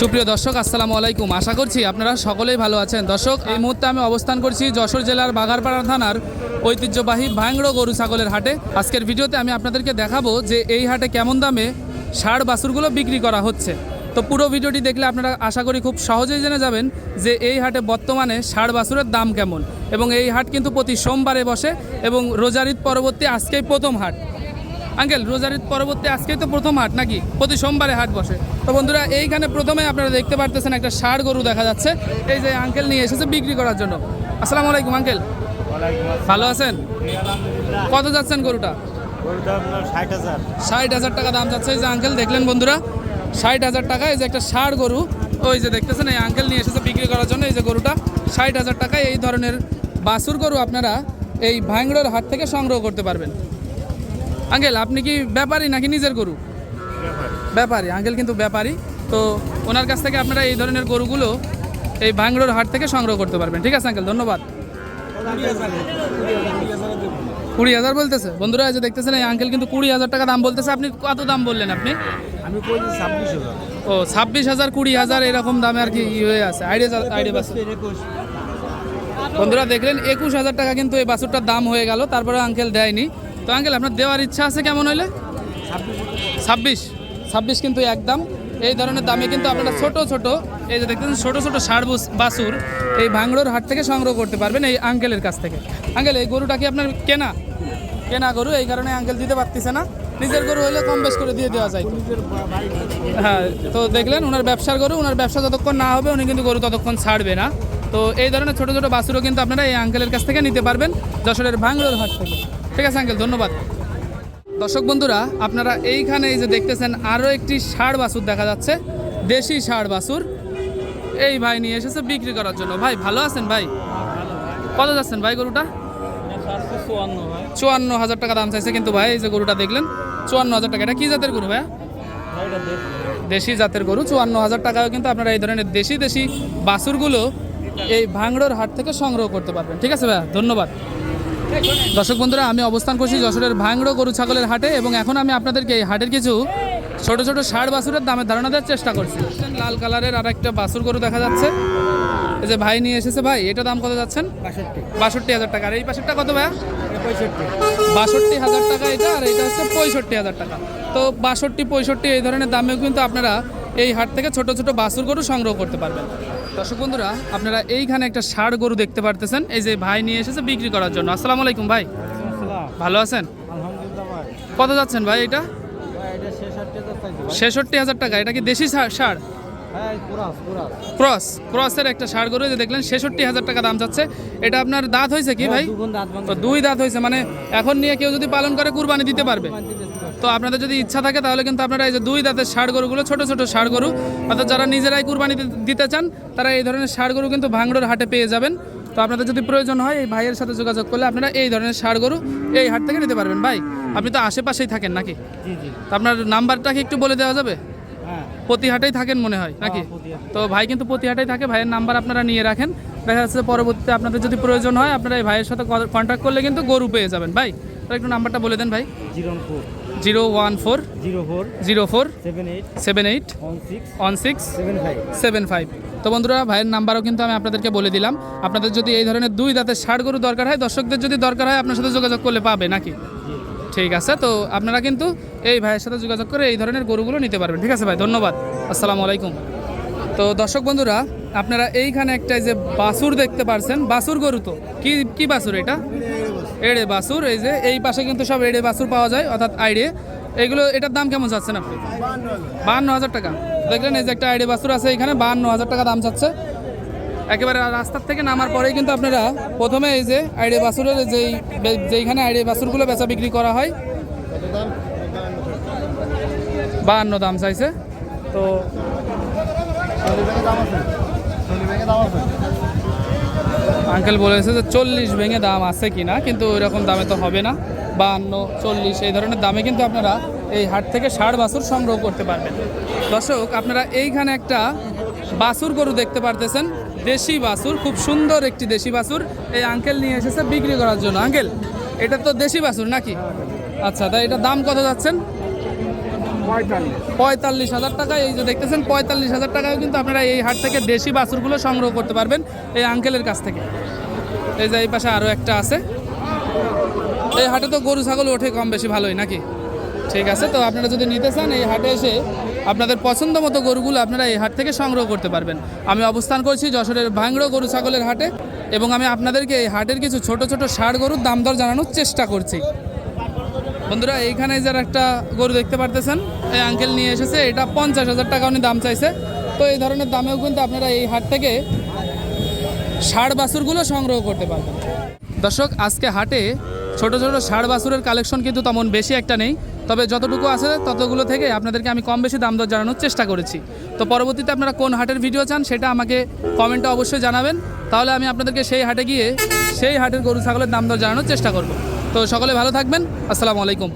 সুপ্রিয় দর্শক, আসসালামু আলাইকুম। আশা করছি আপনারা সকলেই ভালো আছেন। দর্শক, এই মুহূর্তে আমি অবস্থান করছি যশোর জেলার বাগারপাড়া থানার ঐতিহ্যবাহী ভাঙড়ো গরু ছাগলের হাটে। আজকের ভিডিওতে আমি আপনাদেরকে দেখাবো যে এই হাটে কেমন দামে ষাড় বাছুরগুলো বিক্রি করা হচ্ছে। তো পুরো ভিডিওটি দেখলে আপনারা আশা করি খুব সহজেই জেনে যাবেন যে এই হাটে বর্তমানে ষাড় বাছুরের দাম কেমন। এবং এই হাট কিন্তু প্রতি সোমবারে বসে এবং রোজারিত পরবর্তী আজকেই প্রথম হাট। আঙ্কেল রোজার ঈদ পরবর্তী আজকেই তো প্রথম হাট নাকি? প্রতি সোমবারে হাট বসে। তো বন্ধুরা এইখানে প্রথমে আপনারা দেখতে পারতেছেন একটা ষাড় গরু দেখা যাচ্ছে। এই যে আঙ্কেল নিয়ে এসেছে বিক্রি করার জন্য। আসসালামু আলাইকুম আঙ্কেল। ভালো আছেন? কত যাচ্ছেন গরুটা? ষাট হাজার। টাকা দাম যাচ্ছে। এই যে আঙ্কেল দেখলেন বন্ধুরা? ষাট হাজার টাকা এই যে একটা ষাড় গরু। ওই যে দেখতেছেন এই আঙ্কেল নিয়ে এসেছে বিক্রি করার জন্য। এই যে গরুটা ষাট হাজার টাকায় এই ধরনের বাছুর গরু আপনারা এই ভাঙড়োর হাট থেকে সংগ্রহ করতে পারবেন। আঙ্কেল আপনি কি ব্যাপারী নাকি নিজের গরু? ব্যাপারী আঙ্কেল কিন্তু ব্যাপারী। তো ওনার কাছ থেকে আপনারা এই ধরনের গরুগুলো এই ভাঙড়োর হাট থেকে সংগ্রহ করতে পারবেন। ঠিক আছে আঙ্কেল ধন্যবাদ। কুড়ি হাজার বলতেছে। বন্ধুরা যে দেখতেছেন এই আঙ্কেল কিন্তু কুড়ি হাজার টাকা দাম বলতেছে। আপনি কত দাম বললেন আপনি? আমি ছাব্বিশ হাজার। ও ছাব্বিশ হাজার কুড়ি হাজার এরকম দামে আর কি হয়ে আছে। আইডিয়া আইডিয়া বাস একুশ। বন্ধুরা দেখলেন একুশ হাজার টাকা কিন্তু এই বাছুরটার দাম হয়ে গেল। তারপরে আঙ্কেল দেয়নি। তো আঙ্কেল, আপনার দেওয়ার ইচ্ছা আছে কেমন হইলে? ছাব্বিশ। ছাব্বিশ কিন্তু একদম। এই ধরনের দামে কিন্তু আপনারা ছোট ছোট, এই যে দেখতেছেন, ছোট ছোট ষাড় বুস- বাছুর এই ভাঙড়োর হাট থেকে সংগ্রহ করতে পারবেন এই আঙ্কেলের কাছ থেকে। আঙ্কেল, এই গরুটা কি আপনার কেনা? কেনা গরু, এই কারণে আঙ্কেল দিতে পারতেছে না। নিজের গরু হলে কম বেশ করে দিয়ে দেওয়া যায়। হ্যাঁ তো দেখলেন, ওনার ব্যবসার গরু, ওনার ব্যবসা যতক্ষণ না হবে, উনি কিন্তু গরু ততক্ষণ ছাড়বে না। তো এই ধরনের ছোট ছোট বাছুরও কিন্তু আপনারা এই আঙ্কেলের কাছ থেকে নিতে পারবেন যশোরের ভাঙড়োর হাট থেকে। ঠিক আছে, আঙ্কেল, ধন্যবাদ। দর্শক বন্ধুরা, আপনারা এইখানে এই যে দেখতেছেন আরও একটি ষাড় বাছুর দেখা যাচ্ছে, দেশি ষাড় বাছুর। এই ভাই নিয়ে এসেছে বিক্রি করার জন্য। ভাই, ভালো আছেন ভাই? কত যাচ্ছেন ভাই গরুটা? চুয়ান্ন হাজার টাকা দাম চাইছে কিন্তু ভাই, এই যে গরুটা দেখলেন, চুয়ান্ন হাজার টাকা। এটা কি জাতের গরু ভাই দেশি জাতের গরু, চুয়ান্ন হাজার টাকাও কিন্তু আপনারা এই ধরনের দেশি দেশি বাছুরগুলো এই ভাঙড়োর হাট থেকে সংগ্রহ করতে পারবেন। ঠিক আছে ভাইয়া, ধন্যবাদ। দর্শক বন্ধুরা আমি অবস্থান করছি যশোরের ভাঙড়ো গরু ছাগলের হাটে এবং এখন আমি আপনাদেরকে এই হাটের কিছু ছোট ছোট ষাট বাছুরের দামের ধারণা দেওয়ার চেষ্টা করছি। লাল কালারের আর একটা বাছুর গরু দেখা যাচ্ছে। এই যে ভাই নিয়ে এসেছে ভাই এটা দাম কত যাচ্ছেন? বাষট্টি। হাজার টাকা। আর এই পাশেরটা কত ভাইয়া? বাষট্টি হাজার টাকা এটা আর এটা হচ্ছে পঁয়ষট্টি হাজার টাকা। তো বাষট্টি পঁয়ষট্টি এই ধরনের দামেও কিন্তু আপনারা এই হাট থেকে ছোট ছোট বাছুর গরু সংগ্রহ করতে পারবেন। দর্শক বন্ধুরা আপনারা এইখানে একটা ষাড় গরু দেখতে পারতেছেন। এই যে ভাই নিয়ে এসেছে বিক্রি করার জন্য। আসসালামু আলাইকুম ভাই। ভালো আছেন? আলহামদুলিল্লাহ কত যাচ্ছেন ভাই এটা? ছেষট্টি হাজার টাকা। এটা কি দেশি ষাড়- হ্যাঁ ক্রস ক্রসের একটা ষাড় গরু যে দেখলেন ছেষট্টি হাজার টাকা দাম যাচ্ছে। এটা আপনার দাঁত হয়েছে কি ভাই? তো দুই দাঁত হয়েছে মানে এখন নিয়ে কেউ যদি পালন করে কুরবানি দিতে পারবে। তো আপনাদের যদি ইচ্ছা থাকে তাহলে কিন্তু আপনারা এই যে দুই দাঁতের ষাড় গরুগুলো ছোট ছোট ষাড় গরু অর্থাৎ যারা নিজেরাই কুরবানি দিতে- চান তারা এই ধরনের ষাড় গরু কিন্তু ভাঙড়োর হাটে পেয়ে যাবেন। তো আপনাদের যদি প্রয়োজন হয় এই ভাইয়ের সাথে যোগাযোগ করলে আপনারা এই ধরনের ষাড় গরু এই হাট থেকে নিতে পারবেন। ভাই আপনি তো আশেপাশেই থাকেন নাকি? আপনার নাম্বারটা কি একটু বলে দেওয়া যাবে? হ্যাঁ প্রতি হাটেই থাকেন মনে হয় নাকি? হ্যাঁ। তো ভাই কিন্তু প্রতি হাটেই থাকে ভাইয়ের নাম্বার আপনারা নিয়ে রাখেন। দেখা যাচ্ছে পরবর্তীতে আপনাদের যদি প্রয়োজন হয় আপনারা এই ভাইয়ের সাথে কন্ট্যাক্ট করলে কিন্তু গরু পেয়ে যাবেন। ভাই একটু নাম্বারটা বলে দেন ভাই। Zero one four zero four zero four seven eight seven eight one six seven five. Seven five. তো বন্ধুরা ভাইয়ের নাম্বারও কিন্তু আমি আপনাদেরকে বলে দিলাম। আপনাদের যদি এই ধরনের দুই দাঁতের ষাট গরু দরকার হয় দর্শকদের যদি দরকার হয় আপনার সাথে যোগাযোগ করলে পাবে নাকি? ঠিক আছে, তো আপনারা কিন্তু এই ভাইয়ের সাথে যোগাযোগ করে এই ধরনের গরুগুলো নিতে পারবেন। ঠিক আছে ভাই, ধন্যবাদ। আসসালামু আলাইকুম। তো দর্শক বন্ধুরা, আপনারা এইখানে একটা যে বাসুর দেখতে পারছেন, বাসুর গরু তো? কি কি বাসুর এটা? এড়ে বাসুর, এই যে এই পাশে কিন্তু সব এড়ে বাসুর পাওয়া যায়, অর্থাৎ আইডে। এগুলো, এটার দাম কেমন চাচ্ছেন আপনি? বাহান্ন হাজার টাকা। দেখলেন এই যে একটা আইডে বাসুর আছে এখানে, বাহান্ন হাজার টাকা দাম চাচ্ছে একেবারে রাস্তার থেকে নামার পরেই কিন্তু আপনারা প্রথমে এই যে আইডে বাসুরের যেই যেইখানে আইডে বাসুরগুলো বেচা বিক্রি করা হয়। বাহান্ন দাম চাইছে। তো আঙ্কেল বলেছে যে চল্লিশ ভেঙে দাম আছে কি না কিন্তু ওই রকম দামে তো হবে না। বাহান্ন, চল্লিশ, এই ধরনের দামে কিন্তু আপনারা এই হাট থেকে ষাট বাছুর সংগ্রহ করতে পারবেন। দর্শক, আপনারা এইখানে একটা বাছুর গরু দেখতে পারতেছেন। দেশি বাছুর, খুব সুন্দর একটি দেশি বাছুর এই আঙ্কেল নিয়ে এসেছে বিক্রি করার জন্য। আঙ্কেল এটা তো দেশি বাছুর নাকি? আচ্ছা তাই এটা দাম কত যাচ্ছেন? পঁয়তাল্লিশ হাজার টাকা, এই যে দেখতেছেন, পঁয়তাল্লিশ হাজার টাকায় কিন্তু আপনারা এই হাট থেকে দেশি বাছুরগুলো সংগ্রহ করতে পারবেন এই আঙ্কেলের কাছ থেকে। এই যে এই পাশে আরও একটা আছে। এই হাটে তো গরু, ছাগল ওঠে কম বেশি ভালোই নাকি? ঠিক আছে, তো আপনারা যদি নিতে চান এই হাটে এসে আপনাদের পছন্দ মতো গরুগুলো আপনারা এই হাট থেকে সংগ্রহ করতে পারবেন। আমি অবস্থান করছি যশোরের ভাঙড়ো গরু ছাগলের হাটে এবং আমি আপনাদেরকে এই হাটের কিছু ছোট ছোট ষাড় গরুর দাম দর জানানোর চেষ্টা করছি। বন্ধুরা, এইখানে যার একটা গরু দেখতে পারতেছেন, এই আঙ্কেল নিয়ে এসেছে, এটা পঞ্চাশ হাজার টাকা উনি দাম চাইছে। তো এই ধরনের দামেও কিন্তু আপনারা এই হাট থেকে ষাড় বাছুরগুলো সংগ্রহ করতে পারবেন। দর্শক, আজকে হাটে ছোট ছোট ষাড় বাছুরের কালেকশন কিন্তু তেমন বেশি একটা নেই। তবে যতটুকু আছে ততগুলো থেকে আপনাদেরকে আমি কম বেশি দাম দর জানানোর চেষ্টা করেছি। তো পরবর্তীতে আপনারা কোন হাটের ভিডিও চান সেটা আমাকে কমেন্টে অবশ্যই জানাবেন। তাহলে আমি আপনাদেরকে সেই হাটে গিয়ে সেই হাটের গরু, ছাগলের দাম দর জানানোর চেষ্টা করব। তো সকলে ভালো থাকবেন। আসসালামু আলাইকুম।